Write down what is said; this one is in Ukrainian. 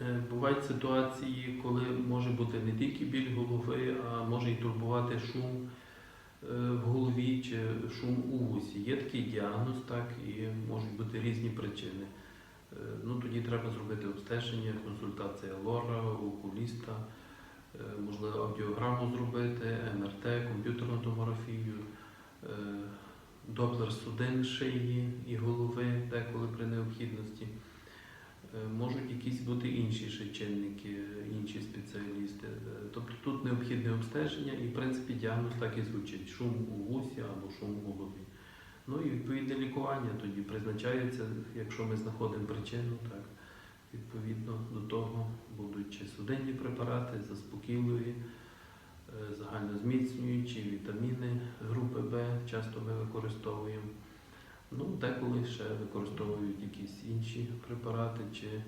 Е, Бувають ситуації, коли може бути не тільки біль голови, а може і турбувати шум е, в голові чи шум у вусі. Є такий діагноз, так, і можуть бути різні причини. Е, Ну, тоді треба зробити обстеження, консультація лора, окуліста, можливо, аудіограму зробити, МРТ, комп'ютерну томографію, доплер судин шиї і голови, деколи при необхідності. Е, Можуть якісь бути інші ще інші спеціалісти. Е, Тобто тут необхідне обстеження і, в принципі, діагноз так і звучить: шум у вусі або шум у голові. Ну і відповідне лікування тоді призначається, якщо ми знаходимо причину, так відповідно до того будуть чи судинні препарати, заспокійливі, е, загальнозміцнюючі, вітаміни групи Б часто ми використовуємо. Ну, деколи ще використовують якісь інші препарати чи